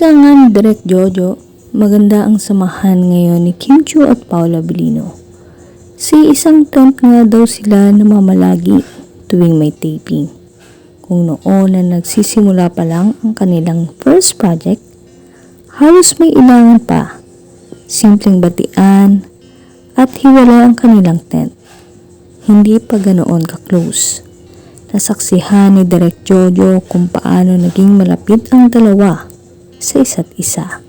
Ika Direk Jojo, maganda ang samahan ngayon ni Kim Chu at Paula Belino. Si isang tent nga daw sila namamalagi tuwing may taping. Kung noon na nagsisimula pa lang ang kanilang first project, halos may ilangan pa. Simpleng batian at hiwalay ang kanilang tent. Hindi pa ganoon ka-close. Nasaksihan ni Direk Jojo kung paano naging malapit ang dalawa sa isa't isa.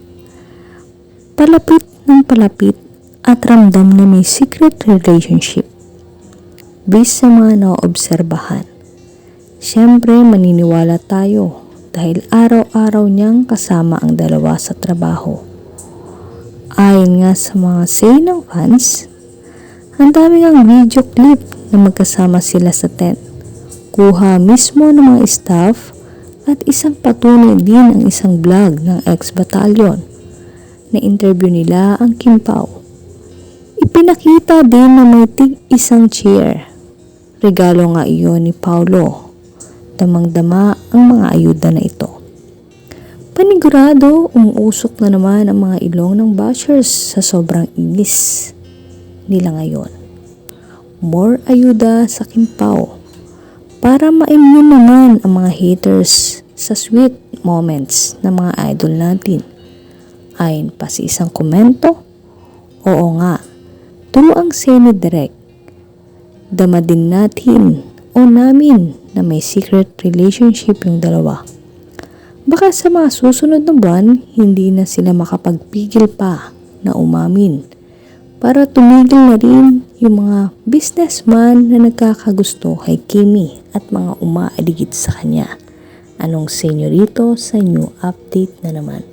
Palapit ng palapit at ramdam na may secret relationship. Based sa mga naobserbahan. Siyempre maniniwala tayo dahil araw-araw niyang kasama ang dalawa sa trabaho. Ayon nga sa mga say ng fans, ang dami ng video clip na magkasama sila sa tent. Kuha mismo ng mga staff at isang patunay din ang isang vlog ng ex-batalyon na interview nila ang Kim Pao. Ipinakita din na may tig isang chair. Regalo nga iyon ni Paulo. Damang-dama ang mga ayuda na ito. Panigurado, umuusok na naman ang mga ilong ng bashers sa sobrang inis nila ngayon. More ayuda sa Kimpaw para ma-immune naman ang mga haters sa sweet moments ng mga idol natin. Ayon pa sa isang komento, oo nga, tulo ang seni direct. Dama din natin o namin na may secret relationship yung dalawa. Baka sa mga susunod na buwan, hindi na sila makapagpigil pa na umamin para tumigil na rin yung mga businessman na nagkakagusto kay Kimi at mga umaaligid sa kanya. Anong senyorito sa new update na naman?